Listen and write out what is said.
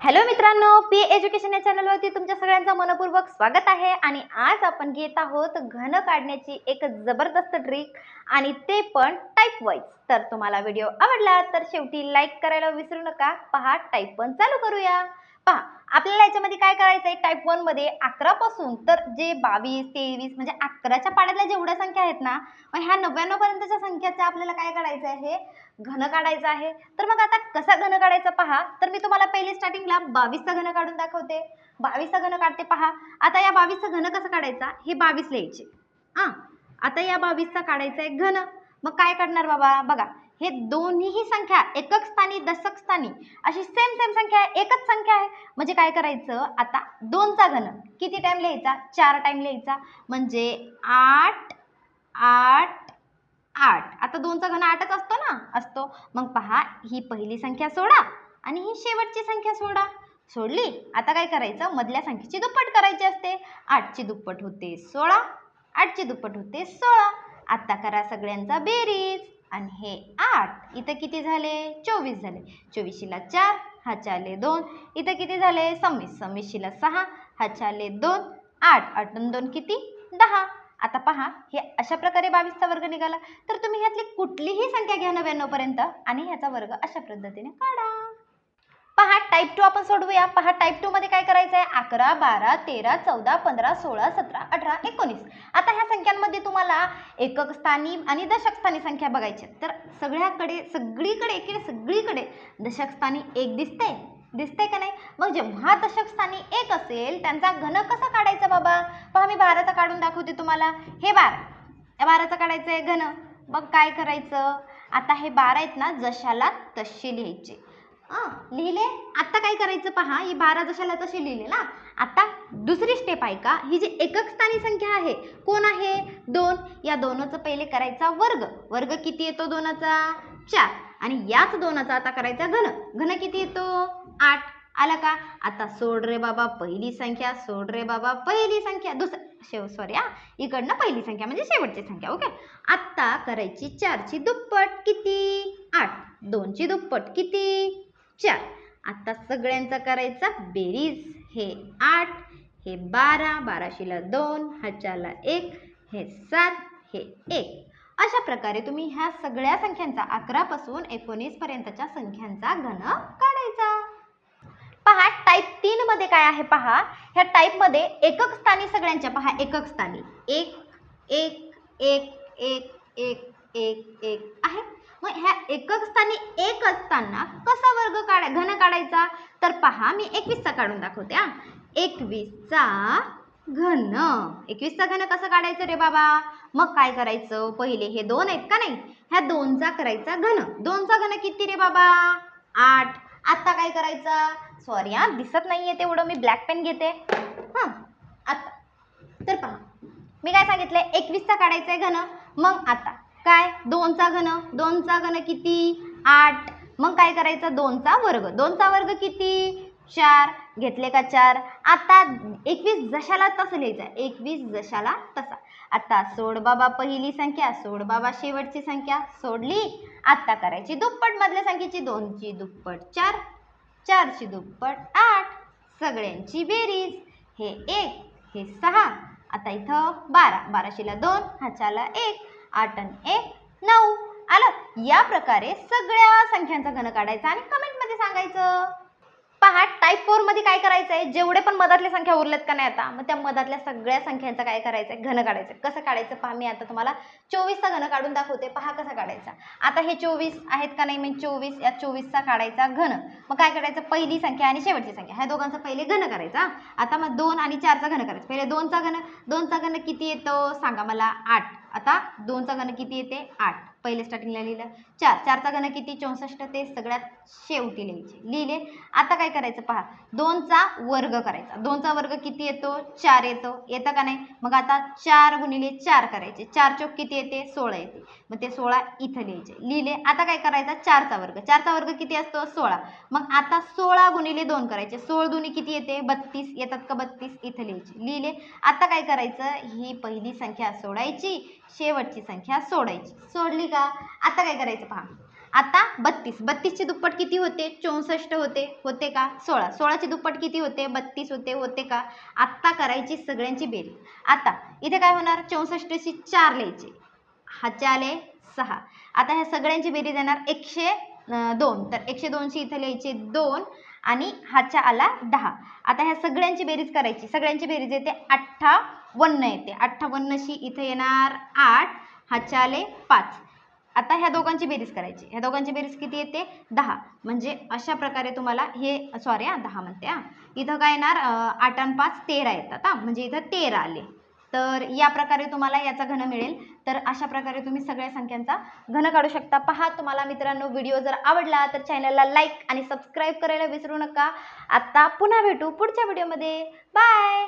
Hello मित्रांनो P education या चॅनलवरती तुमच्या सगळ्यांचं मनपूर्वक स्वागत आहे. आणि आज आपण घेत आहोत घन काढण्याची एक जबरदस्त ट्रिक आणि ते पण टाईप वाईज तर तुम्हाला व्हिडिओ आवडला तर शेवटी लाईक करायला विसरू नका. पहा टाईप पण चालू करूया. पहा आपल्याला याच्यामध्ये काय करायचं आहे टाईप वनमध्ये अकरा पासून तर जे बावीस तेवीस म्हणजे अकराच्या पाड्यातल्या जेवढ्या संख्या आहेत ना मग ह्या नव्याण्णव पर्यंतच्या संख्याचा आपल्याला काय काढायचं आहे? घन काढायचं आहे. तर मग आता कसा घन काढायचा पहा? तर मी तुम्हाला पहिले स्टार्टिंगला बावीसचा घन काढून दाखवते. बावीसचा घन काढते पहा. आता या बावीसचा घन कसा काढायचा? हे बावीस लिहायचे हां आता या बावीसचा काढायचा आहे घन. मग काय काढणार बाबा? बघा हे दोन्हीही संख्या एकक स्थानी दशक स्थानी अशी सेम सेम संख्या आहे एकच संख्या आहे. म्हणजे काय करायचं? आता दोनचा घन. किती टाईम लिहायचा? चार टाईम लिहायचा. म्हणजे आठ आठ आठ. आता दोनचा घन आठच असतो ना? असतो. मग पहा ही पहिली संख्या सोडा आणि ही शेवटची संख्या सोडा. सोडली? आता काय करायचं? मधल्या संख्येची दुप्पट करायची असते. आठची दुप्पट होते सोळा आठची दुप्पट होते सोळा. आता करा सगळ्यांचा बेरीज. आणि हे आठ इथं किती झाले? चोवीस झाले. चोवीसशीला चार हा आले दोन इथं किती झाले? सव्वीस. सव्वीसशीला सहा हा आले दोन आठ. आठ दोन किती? दहा. आता पहा हे अशा प्रकारे बावीसचा वर्ग निघाला. तर तुम्ही ह्यातली कुठलीही संख्या घ्या नव्याण्णवपर्यंत आणि ह्याचा वर्ग अशा पद्धतीने काढा. टाईप टू आपण सोडवूया. पहा टाईप टू मध्ये काय करायचं आहे अकरा बारा तेरा चौदा पंधरा सोळा सतरा अठरा एकोणीस. आता ह्या संख्यांमध्ये तुम्हाला एकक स्थानी आणि दशक स्थानी संख्या बघायची तर सगळ्याकडे सगळीकडे एकीकडे सगळीकडे दशक स्थानी एक दिसते दिसते का नाही? मग जेव्हा दशक स्थानी एक असेल त्यांचा घन कसा काढायचा बाबा? पहा मी बाराचा काढून दाखवते तुम्हाला. हे बारा. या बाराचा काढायचं आहे घन. मग काय करायचं? आता हे बारा आहेत ना जशाला तसे लिहायचे. लिहिले? आत्ता काय करायचं पहा ही बारा जशाला तशी लिहिले ना? आता दुसरी स्टेप आहे का? ही जी एकक स्थानी संख्या आहे कोण आहे? दोन. या दोनचं पहिले करायचा वर्ग. वर्ग किती येतो दोनाचा? चार. आणि याच दोनाचा आता करायचा घन. घन किती येतो? आठ. आला का? आता सोड रे बाबा पहिली संख्या सोड रे बाबा पहिली संख्या. दुसर शेव सॉरी हा. इकडनं पहिली संख्या म्हणजे शेवटची संख्या ओके? आत्ता करायची चारची दुप्पट किती? आठ. दोनची दुप्पट किती? चार. आता सगळ्यांचा करायचा बेरीज. हे आठ हे बारा बाराशेला दोन हजारला एक हे सात हे एक. अशा प्रकारे तुम्ही ह्या सगळ्या संख्यांचा अकरापासून एकोणीस पर्यंतच्या संख्यांचा घन काढायचा. पहा टाईप तीन मध्ये काय आहे पहा? ह्या टाईपमध्ये एकक स्थानी सगळ्यांच्या पहा एकक स्थानी. एक एक एक एक एक एक एक आहे. मग ह्या एकक स्थानी एक असताना कसा वर्ग काढा घन काढायचा? तर पहा मी एकवीसचा काढून दाखवते हा. एकवीसचा घन. एकवीसचा घन कसं काढायचं रे बाबा? मग काय करायचं? पहिले हे दोन आहेत का नाही? ह्या दोनचा करायचा घन. दोनचा घन किती रे बाबा? आठ. आत्ता काय करायचं? सॉरी हां दिसत नाही आहे तेवढं मी ब्लॅक पेन घेते. हां. आत्ता तर पहा. मी काय सांगितलं एकवीसचा काढायचं आहे घन. मग आता. काय? दोनचा घन. दोनचा घन किती? आठ. मग काय करायचं? दोनचा वर्ग. दोनचा वर्ग किती? चार. घेतले का चार? आता एकवीस जशाला तसं लिहायचं एकवीस जशाला तसा. आता सोड बाबा पहिली संख्या सोड बाबा शेवटची संख्या सोडली. आता करायची दुप्पट. मधल्या संख्येची दोनची दुप्पट चार. चारची दुप्पट आठ. सगळ्यांची बेरीज. हे एक हे सहा. आता इथं बारा. बाराशेला दोन हाचाला एक. आठ आणि एक नऊ. आलं? या प्रकारे सगळ्या संख्यांचा घन काढायचा आणि कमेंटमध्ये सांगायचं. पहा टाईप फोरमध्ये काय करायचं आहे जेवढे पण मधातल्या संख्या उरल्यात का नाही आता? मग त्या मधातल्या सगळ्या संख्यांचा काय करायचं आहे घन काढायचं. कसं काढायचं? पहा मी आता तुम्हाला चोवीसचा घन काढून दाखवते. पहा कसा काढायचा. आता हे चोवीस आहेत का नाही? मी चोवीस या चोवीसचा काढायचा घन. मग काय करायचं? पहिली संख्या आणि शेवटची संख्या. ह्या दोघांचा पहिले घन करायचा आता मग दोन आणि चारचा घन करायचं. पहिले दोनचा घन. दोनचा घन किती येतो? सांगा मला. आठ. आता दोनचा घन किती येते? आठ. पहिले स्टार्टिंगला लिहिलं. चार. चारचा घन किती? चौसष्ट. ते सगळ्यात शेवटी लिहायचे. लिहिले. आता काय करायचं पहा. दोनचा वर्ग करायचा. दोनचा वर्ग किती येतो? चार येतो. येतं का नाही? मग आता चार गुणिले चार करायचे. चार चौक किती येते? सोळा येते. मग ते सोळा इथं लिहायचे. लिहिले. आता काय करायचा? चारचा वर्ग. चारचा वर्ग किती असतो? सोळा. मग आता सोळा गुणिले दोन करायचे. सोळ दोन्ही किती येते? बत्तीस. येतात का बत्तीस? इथं लिहायचे. लिहिले. आता काय करायचं? ही पहिली संख्या सोडायची. शेवटची संख्या सोडायची. सोडली का? आता काय करायचं पहा. आता बत्तीस. बत्तीसचे दुप्पट किती होते? चौसष्ट होते. होते का? सोळा. सोळाचे दुप्पट किती होते? बत्तीस होते. होते का? आत्ता करायची सगळ्यांची बेरीज. आता इथे काय होणार? चौसष्टशी चार लिहायचे. हाचे आले सहा. आता ह्या सगळ्यांची बेरीज येणार एकशे दोन. तर एकशे दोनशे इथं लिहायचे दोन. आणि हाच्या आला दहा. आता ह्या सगळ्यांची बेरीज करायची. सगळ्यांची बेरीज येते अठ्ठावन्न येते. अठ्ठावन्नशी इथे येणार आठ हाच्या आले पाच. आता ह्या दोघांची बेरीज करायची. ह्या दोघांची बेरीज किती येते? दहा. म्हणजे अशा प्रकारे तुम्हाला हे सॉरी हां दहा म्हणते हां. इथं काय येणार? आठ आणि पाच तेरा येतात हां. म्हणजे इथं तेरा आले. तर या प्रकारे तुम्हाला याचा घन मिळेल. तर अशा प्रकारे तुम्ही सगळ्या संख्यांचा घन काढू शकता. पहा तुम्हाला मित्रांनो व्हिडिओ जर आवडला तर चॅनलला लाईक आणि सबस्क्राईब करायला विसरू नका. आत्ता पुन्हा भेटू पुढच्या व्हिडिओमध्ये बाय